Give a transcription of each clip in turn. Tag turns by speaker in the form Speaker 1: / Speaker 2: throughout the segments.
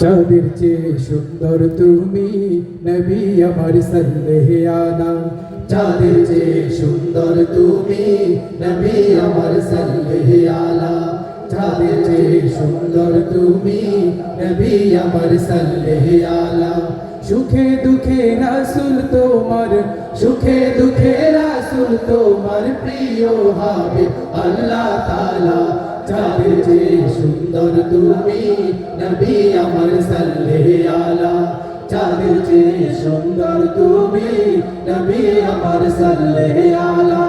Speaker 1: চাঁদের চেয়ে সুন্দর তুমি নবী আমার সাল্লেহে আলা চাঁদের চেয়ে সুন্দর তুমি নবী আমার সাল্লেহে আলা চাঁদের চেয়ে সুন্দর তুমি নবী আমার সাল্লেহে আলা সুখে দুঃখে রাসুল তোমার সুখে দুঃখে রাসুল তোমার প্রিয় হবে আল্লাহ তাআলা চাঁদের চেয়ে সুন্দর তুমি নবী আমার সাল্লেহে আলা। চাঁদের চেয়ে সুন্দর তুমি নবী আমার সাল্লেহে আলা।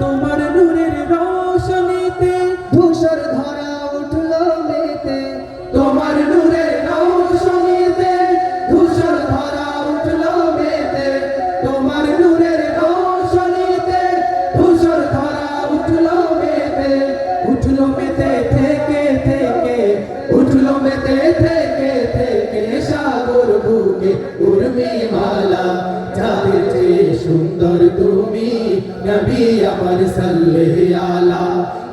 Speaker 1: তোমার নূরের রোশনীতে ধূসর ধরা সুন্দর তুমি নবী আমার সাল্লেহে আলা।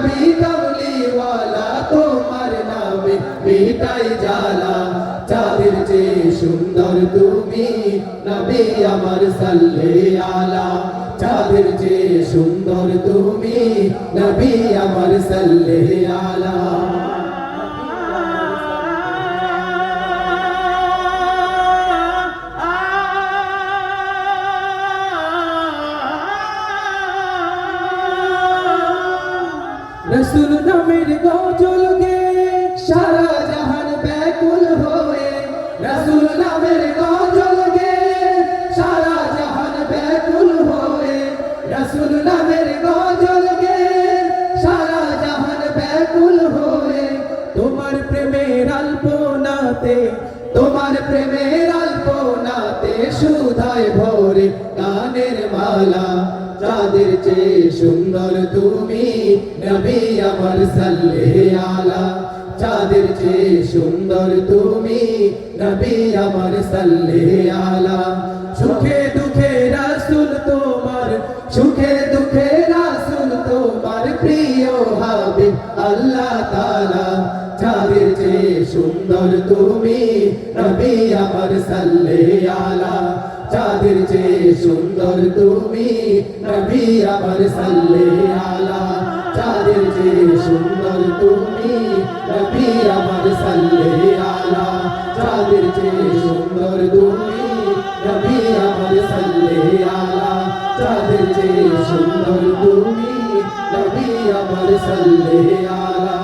Speaker 1: নবী কমলিওয়ালা তোমার নামে মিটাই জালা চাঁদের চেয়ে সুন্দর তুমি, নবী আমার সাল্লে আলা। চাঁদের চেয়ে সুন্দর তুমি, নবী আমার সাল্লে আলা। রসুল নামের গজল গে সারা জাহান ব্যাকুল হয়ে। রসুল নামের গজল গে সারা জাহান ব্যাকুল হয়ে। রসুল নামের গজল গে সারা জাহান ব্যাকুল হয়ে। তোমার প্রেমের আল্পনাতে, তোমার প্রেমের আল্পনাতে সুধায় ভরে গানের মালা। যাদের চেয়ে সুন্দর তুমি নবী আমার সাল্লে আলা, যাদের চেয়ে সুন্দর তুমি নবী আমার সাল্লে আলা। সুখে দুঃখে রাসুল তোমার, সুখে দুঃখে রাসুল তোমার প্রিয় হবে আল্লাহ তাআলা সুন্দর তুমি নবী আমার সাল্লে আলা। যাদের চেয়ে সুন্দর তুমি নবী আমার সাল্লে আলা। যাদের চেয়ে সুন্দর তুমি নবী আমার সাল্লে আলা। যাদের চেয়ে সুন্দর তুমি নবী আমার সাল্লে আলা। যাদের চেয়ে সুন্দর তুমি নবী আমার সাল্লে আলা।